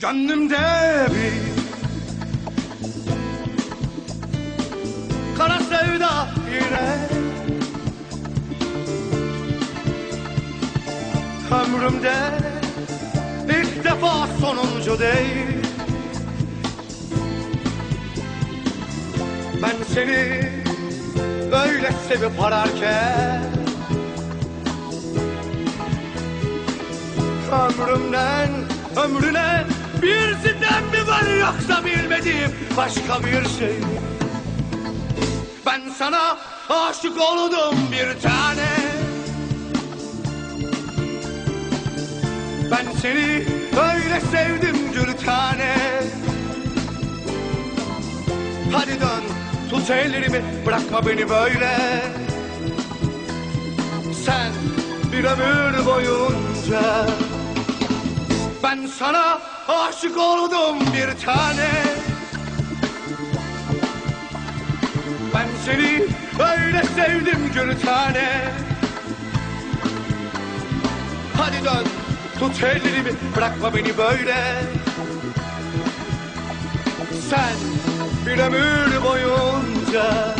Gönlümde bir Kara sevda yine. Ömrümde ilk defa sonuncu değil. Ben seni öyle sevip ararken Ömrümden ömrüne bir sitem mi var yoksa bilmediğim başka bir şey? Ben sana aşık oldum bir tane. Ben seni öyle sevdim gül tane Hadi dön tut ellerimi bırakma beni böyle. Sen bir ömür boyunca Ben sana aşık oldum bir tane. Ben seni öyle sevdim gül tane. Hadi dön tut ellerimi bırakma beni böyle. Sen bir ömür boyunca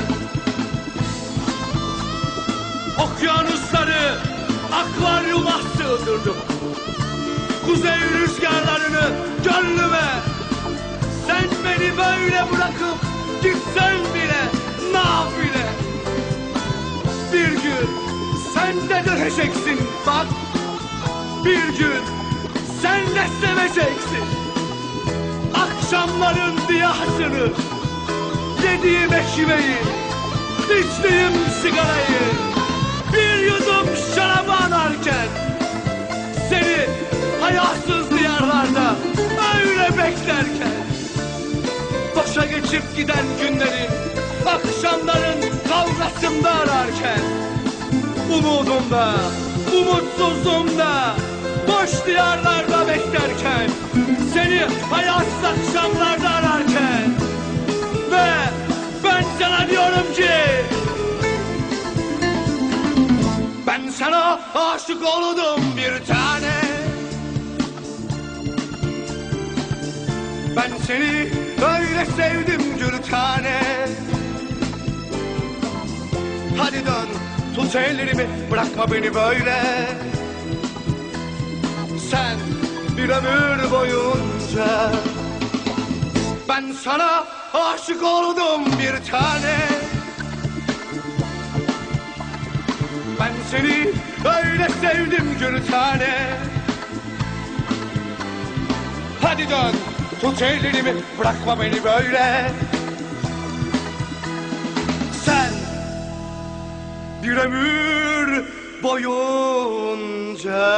Okyanusları akvaryuma sığdırdım Kuzey rüzgarlarını gönlüme Sen beni böyle bırakıp gitsen bile nafile. Bir gün sen de döneceksin bak. Bir gün sen de seveceksin. Akşamların diyasını Yediğim ekmeği içtiğim sigarayı Bir yudum geçip giden günlerin Akşamların kavgasında ararken Umudumda, umutsuzluğumda Boş diyarlarda beklerken Seni hayatsız akşamlarda ararken Ve ben sana diyorum ki Ben sana aşık oldum bir tane Ben seni öyle sevdim gül tane Hadi dön tut ellerimi bırakma beni böyle. Sen bir ömür boyunca Ben sana aşık oldum bir tane. Ben seni öyle sevdim gül tane Hadi dön tut ellerimi bırakma beni böyle. Sen bir ömür boyunca